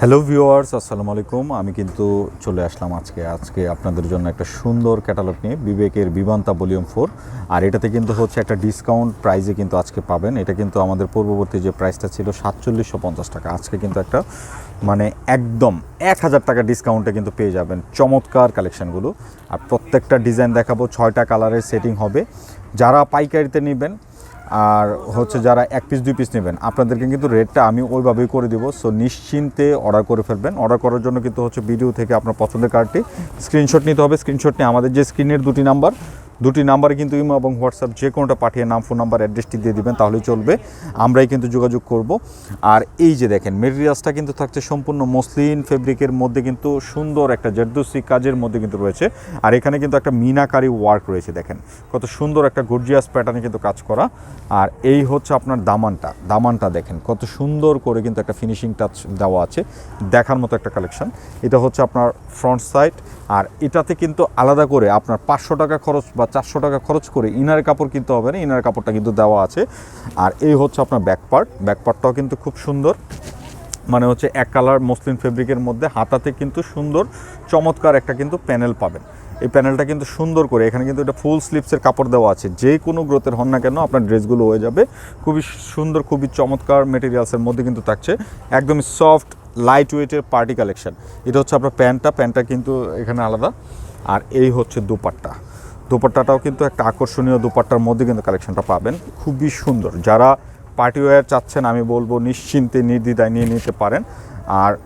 Hello viewers আসসালামু আলাইকুম। আমি কিন্তু চলে আসলাম আজকে। আজকে আপনাদের জন্য একটা সুন্দর ক্যাটালগ নিয়ে বিবেকের বিবান্তা ভলিউম ফোর আর এটাতে কিন্তু হচ্ছে একটা ডিসকাউন্ট প্রাইজে কিন্তু আজকে পাবেন। এটা কিন্তু আমাদের পূর্ববর্তী যে প্রাইসটা ছিল সাতচল্লিশশো পঞ্চাশ টাকা। আজকে কিন্তু একটা মানে একদম এক হাজার টাকা ডিসকাউন্টে কিন্তু পেয়ে যাবেন চমৎকার কালেকশানগুলো আর প্রত্যেকটা ডিজাইন দেখাবো, ছয়টা কালারের সেটিং হবে। যারা পাইকারিতে নেবেন আর হচ্ছে যারা এক পিস দুই পিস নেবেন, আপনাদেরকে কিন্তু রেটটা আমি ওইভাবেই করে দিব। সো নিশ্চিন্তে অর্ডার করে ফেলবেন। অর্ডার করার জন্য কিন্তু হচ্ছে ভিডিও থেকে আপনার পছন্দের কার্ডটি স্ক্রিনশট নিতে হবে। স্ক্রিনশট নিয়ে আমাদের যে স্ক্রিনের দুটি নাম্বার দুটি নাম্বারে কিন্তু ইমো এবং হোয়াটসঅ্যাপ যে কোনোটা পাঠিয়ে নাম, ফোন নাম্বার, অ্যাড্রেসটি দিয়ে দেবেন, তাহলেই চলবে। আমরাই কিন্তু যোগাযোগ করব। আর এই যে দেখেন, মেটেরিয়ালসটা কিন্তু থাকছে সম্পূর্ণ মসলিন ফেব্রিকের মধ্যে কিন্তু সুন্দর একটা জেরদুসি কাজের মধ্যে কিন্তু রয়েছে। আর এখানে কিন্তু একটা মিনাকারি ওয়ার্ক রয়েছে, দেখেন। কত সুন্দর একটা গর্জিয়াস প্যাটার্নে কিন্তু কাজ করা। আর এই হচ্ছে আপনার দামানটা। দামানটা দেখেন, কত সুন্দর করে কিন্তু একটা ফিনিশিং টাচ দেওয়া আছে। দেখার মতো একটা কালেকশন। এটা হচ্ছে আপনার ফ্রন্ট সাইড। আর এটাতে কিন্তু আলাদা করে আপনার পাঁচশো টাকা খরচ বা চারশো টাকা খরচ করে ইনার কাপড় কিনতে হবে না, ইনার কাপড়টা কিন্তু দেওয়া আছে। আর এই হচ্ছে আপনার ব্যাক পার্ট ব্যাক পার্টটাও কিন্তু খুব সুন্দর। মানে হচ্ছে এক কালার মসলিন ফেব্রিকের মধ্যে হাতাতে কিন্তু সুন্দর, চমৎকার একটা কিন্তু প্যানেল পাবেন। এই প্যানেলটা কিন্তু সুন্দর করে, এখানে কিন্তু এটা ফুল স্লিপসের কাপড় দেওয়া আছে। যে কোনো গ্রোথের হন না কেন, আপনার ড্রেসগুলো হয়ে যাবে। খুবই সুন্দর, খুবই চমৎকার মেটেরিয়ালসের মধ্যে কিন্তু থাকছে। একদমই সফট লাইট ওয়েটের পার্টি কালেকশন এটা হচ্ছে আপনার প্যান্টটা প্যান্টটা কিন্তু এখানে আলাদা। আর এই হচ্ছে দুপাট্টা। দুপাট্টাটাও কিন্তু একটা আকর্ষণীয় দুপাট্টার মধ্যে কিন্তু কালেকশনটা পাবেন। খুবই সুন্দর। যারা পার্টি ওয়্যার চাচ্ছেন, আমি বলব নিশ্চিন্তে নির্দ্বিধায় নিয়ে নিতে পারেন। আর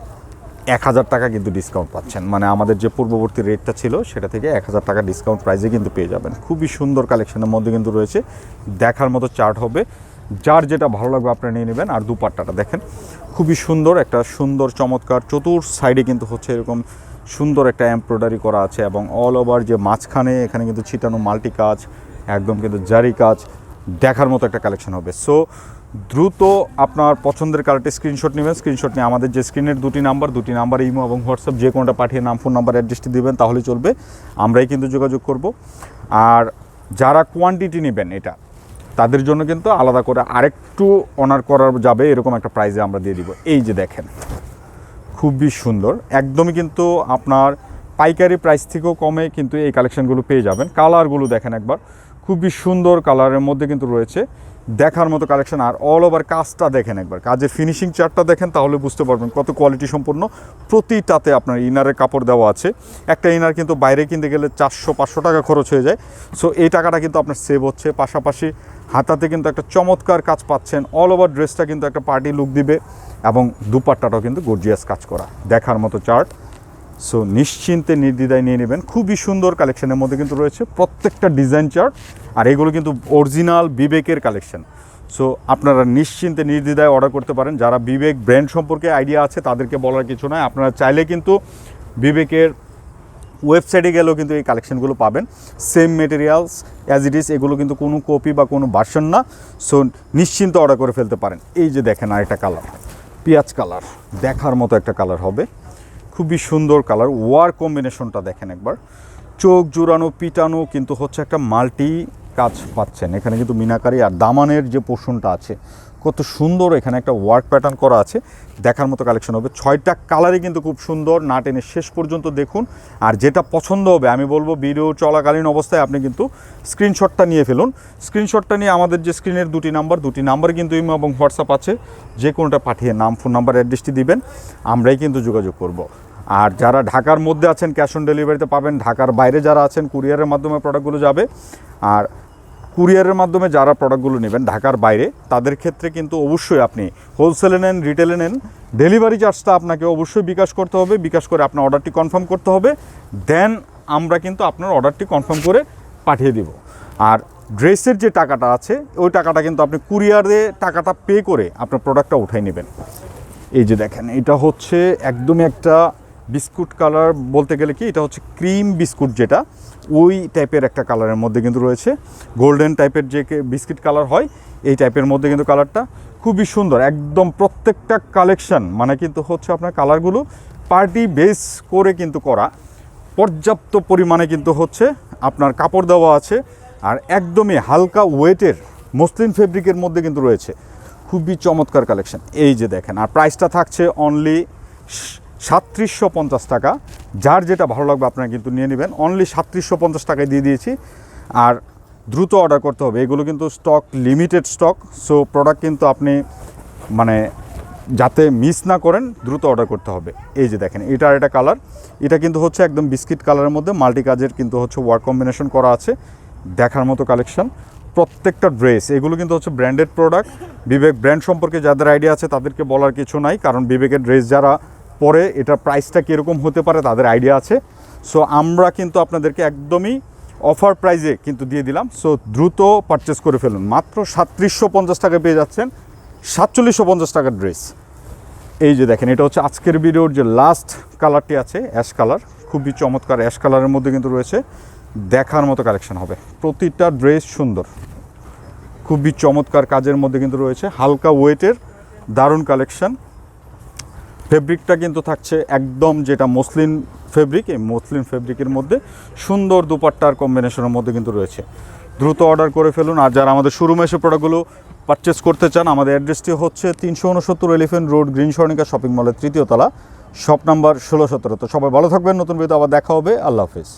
এক হাজার টাকা কিন্তু ডিসকাউন্ট পাচ্ছেন। মানে আমাদের যে পূর্ববর্তী রেটটা ছিল, সেটা থেকে এক হাজার টাকা ডিসকাউন্ট প্রাইসে কিন্তু পেয়ে যাবেন। খুবই সুন্দর কালেকশনের মধ্যে কিন্তু রয়েছে। দেখার মতো চার্ট হবে। যার যেটা ভালো লাগবে আপনারা নিয়ে নেবেন। আর দুপাট্টাটা দেখেন। খুবই সুন্দর, একটা সুন্দর চমৎকার, চতুর সাইডে কিন্তু হচ্ছে এরকম সুন্দর একটা এমব্রয়ডারি করা আছে এবং অল ওভার যে মাঝখানে, এখানে কিন্তু ছিটানো মাল্টি কাজ, একদম কিন্তু জারি কাজ দেখার মতো একটা কালেকশন হবে। সো দ্রুত আপনার পছন্দের কালারটি স্ক্রিনশট নেবেন। স্ক্রিনশট নিয়ে আমাদের যে স্ক্রিনের দুটি নাম্বার দুটি নাম্বার ইমো এবং হোয়াটসঅ্যাপ, যে কোনোটা পাঠিয়ে নাম ফোন নাম্বার অ্যাড্রেসটি দেবেন তাহলে চলবে। আমরাই কিন্তু যোগাযোগ করব। আর যারা কোয়ান্টিটি নেবেন এটা, তাদের জন্য কিন্তু আলাদা করে আরেকটু অনার করা যাবে, এরকম একটা প্রাইজে আমরা দিয়ে দিব। এই যে দেখেন। খুবই সুন্দর। একদমই কিন্তু আপনার পাইকারি প্রাইস থেকেও কমে কিন্তু এই কালেকশানগুলো পেয়ে যাবেন। কালারগুলো দেখেন একবার। খুবই সুন্দর কালারের মধ্যে কিন্তু রয়েছে। দেখার মতো কালেকশন আর অল ওভার কাজটা দেখেন একবার। কাজের ফিনিশিং চার্টটা দেখেন, তাহলে বুঝতে পারবেন কত কোয়ালিটি সম্পূর্ণ। প্রতিটাতে আপনার ইনারের কাপড় দেওয়া আছে। একটা ইনার কিন্তু বাইরে কিনতে গেলে চারশো, পাঁচশো টাকা খরচ হয়ে যায়। সো এই টাকাটা কিন্তু আপনার সেভ হচ্ছে। পাশাপাশি হাতাতে কিন্তু একটা চমৎকার কাজ পাচ্ছেন। অল ওভার ড্রেসটা কিন্তু একটা পার্টি লুক দিবে এবং দুপাট্টাটাও কিন্তু গর্জিয়াস কাজ করা। দেখার মতো চার্ট সো নিশ্চিন্তে নির্দ্বিধায় নিয়ে নেবেন। খুবই সুন্দর কালেকশনের মধ্যে কিন্তু রয়েছে প্রত্যেকটা ডিজাইন চার্ট আর এগুলো কিন্তু অরিজিনাল বিবেকের কালেকশন সো আপনারা নিশ্চিন্তে নির্দ্বিধায় অর্ডার করতে পারেন। যারা বিবেক ব্র্যান্ড সম্পর্কে আইডিয়া আছে, তাদেরকে বলার কিছু নয় আপনারা চাইলে কিন্তু বিবেকের ওয়েবসাইটে গেলেও কিন্তু এই কালেকশনগুলো পাবেন। Same materials as it is এগুলো কিন্তু কোনো কপি বা কোনো ভার্সন না। সো নিশ্চিন্ত অর্ডার করে ফেলতে পারেন। এই যে দেখেন আরেকটা কালার পেঁয়াজ কালার দেখার মতো একটা কালার হবে। খুবই সুন্দর কালার ওয়ার কম্বিনেশনটা দেখেন একবার। চোখ জোড়ানো, পিটানো কিন্তু হচ্ছে একটা মাল্টি কাজ পাচ্ছেন। এখানে কিন্তু মিনাকারি আর দামানের যে পোষণটা আছে কত সুন্দর এখানে একটা ওয়ার্ক প্যাটার্ন করা আছে। দেখার মতো কালেকশন হবে। ছয়টা কালারই কিন্তু খুব সুন্দর, না টেনে শেষ পর্যন্ত দেখুন। আর যেটা পছন্দ হবে, আমি বলব ভিডিও চলাকালীন অবস্থায় আপনি কিন্তু স্ক্রিনশটটা নিয়ে ফেলুন। স্ক্রিনশটটা নিয়ে আমাদের যে স্ক্রিনের দুটি নাম্বার দুটি নাম্বার কিন্তু ইমো এবং হোয়াটসঅ্যাপ আছে। যে কোনোটা পাঠিয়ে নাম ফোন নাম্বার অ্যাড্রেসটি দিবেন, আমরাই কিন্তু যোগাযোগ করব। আর যারা ঢাকার মধ্যে আছেন ক্যাশ অন ডেলিভারিতে পাবেন, ঢাকার বাইরে যারা আছেন কুরিয়ারের মাধ্যমে প্রোডাক্টগুলো যাবে। আর কুরিয়ারের মাধ্যমে যারা প্রোডাক্টগুলো নেবেন ঢাকার বাইরে, তাদের ক্ষেত্রে কিন্তু অবশ্যই আপনি হোলসেলে নেন রিটেলে নেন ডেলিভারি চার্জটা আপনাকে অবশ্যই বিকাশ করতে হবে, বিকাশ করে আপনার অর্ডারটি কনফার্ম করতে হবে দেন আমরা কিন্তু আপনার অর্ডারটি কনফার্ম করে পাঠিয়ে দিব। আর ড্রেসের যে টাকাটা আছে, ওই টাকাটা কিন্তু আপনি কুরিয়ারে টাকাটা পে করে আপনার প্রোডাক্টটা উঠাই নেবেন। এই যে দেখেন, এটা হচ্ছে একদমই একটা বিস্কুট কালার বলতে গেলে কি, এটা হচ্ছে ক্রিম বিস্কুট যেটা, ওই টাইপের একটা কালারের মধ্যে কিন্তু রয়েছে। গোল্ডেন টাইপের যে বিস্কিট কালার হয়, এই টাইপের মধ্যে কিন্তু কালারটা খুবই সুন্দর। একদম প্রত্যেকটা কালেকশন মানে কিন্তু হচ্ছে আপনার কালারগুলো পার্টি বেস করে কিন্তু করা। পর্যাপ্ত পরিমাণে কিন্তু হচ্ছে আপনার কাপড় দেওয়া আছে, আর একদমই হালকা ওয়েটের মসলিন ফেব্রিকের মধ্যে কিন্তু রয়েছে। খুবই চমৎকার কালেকশান। এই যে দেখেন, আর প্রাইসটা থাকছে অনলি সাতত্রিশশো পঞ্চাশ টাকা। যার যেটা ভালো লাগবে আপনারা কিন্তু নিয়ে নেবেন। অনলি সাতত্রিশশো পঞ্চাশ টাকায় দিয়ে দিয়েছি। আর দ্রুত অর্ডার করতে হবে। এগুলো কিন্তু stock limited stock so product কিন্তু আপনি মানে যাতে মিস না করেন, দ্রুত অর্ডার করতে হবে। এই যে দেখেন এটার এটা কালার এটা কিন্তু হচ্ছে একদম বিস্কিট কালারের মধ্যে। মাল্টি কাজের কিন্তু হচ্ছে ওয়ার্ক কম্বিনেশন করা আছে। দেখার মতো কালেকশন প্রত্যেকটা ড্রেস এগুলো কিন্তু হচ্ছে ব্র্যান্ডেড প্রোডাক্ট বিবেক ব্র্যান্ড সম্পর্কে যাদের আইডিয়া আছে, তাদেরকে বলার কিছু নাই। কারণ বিবেকের ড্রেস যারা পরে এটার প্রাইসটা কীরকম হতে পারে তাদের আইডিয়া আছে। সো আমরা কিন্তু আপনাদেরকে একদমই অফার প্রাইজে কিন্তু দিয়ে দিলাম। সো দ্রুত পারচেস করে ফেলুন। মাত্র সাতত্রিশশো পঞ্চাশ টাকায় পেয়ে যাচ্ছেন সাতচল্লিশশো পঞ্চাশ টাকার ড্রেস এই যে দেখেন, এটা হচ্ছে আজকের ভিডিওর যে লাস্ট কালারটি আছে অ্যাশ কালার খুবই চমৎকার অ্যাশ কালারের মধ্যে কিন্তু রয়েছে। দেখার মতো কালেকশন হবে। প্রতিটা ড্রেস সুন্দর। খুবই চমৎকার কাজের মধ্যে কিন্তু রয়েছে। হালকা ওয়েটের দারুণ কালেকশন ফেব্রিকটা কিন্তু থাকছে একদম যেটা মসলিন ফেব্রিক, এই মসলিন ফেব্রিকের মধ্যে সুন্দর দুপাট্টার কম্বিনেশনের মধ্যে কিন্তু রয়েছে। দ্রুত অর্ডার করে ফেলুন। আর যারা আমাদের শোরুমে এসে প্রোডাক্টগুলো পারচেস করতে চান, আমাদের অ্যাড্রেসটি হচ্ছে তিনশো উনসত্তর Elephant Road green Swarnika shopping মলের তৃতীয় তলা শপ নাম্বার ষোলো সতেরো। তো সবাই ভালো থাকবেন, নতুন ভিডিও আবার দেখা হবে। আল্লাহ হাফিজ।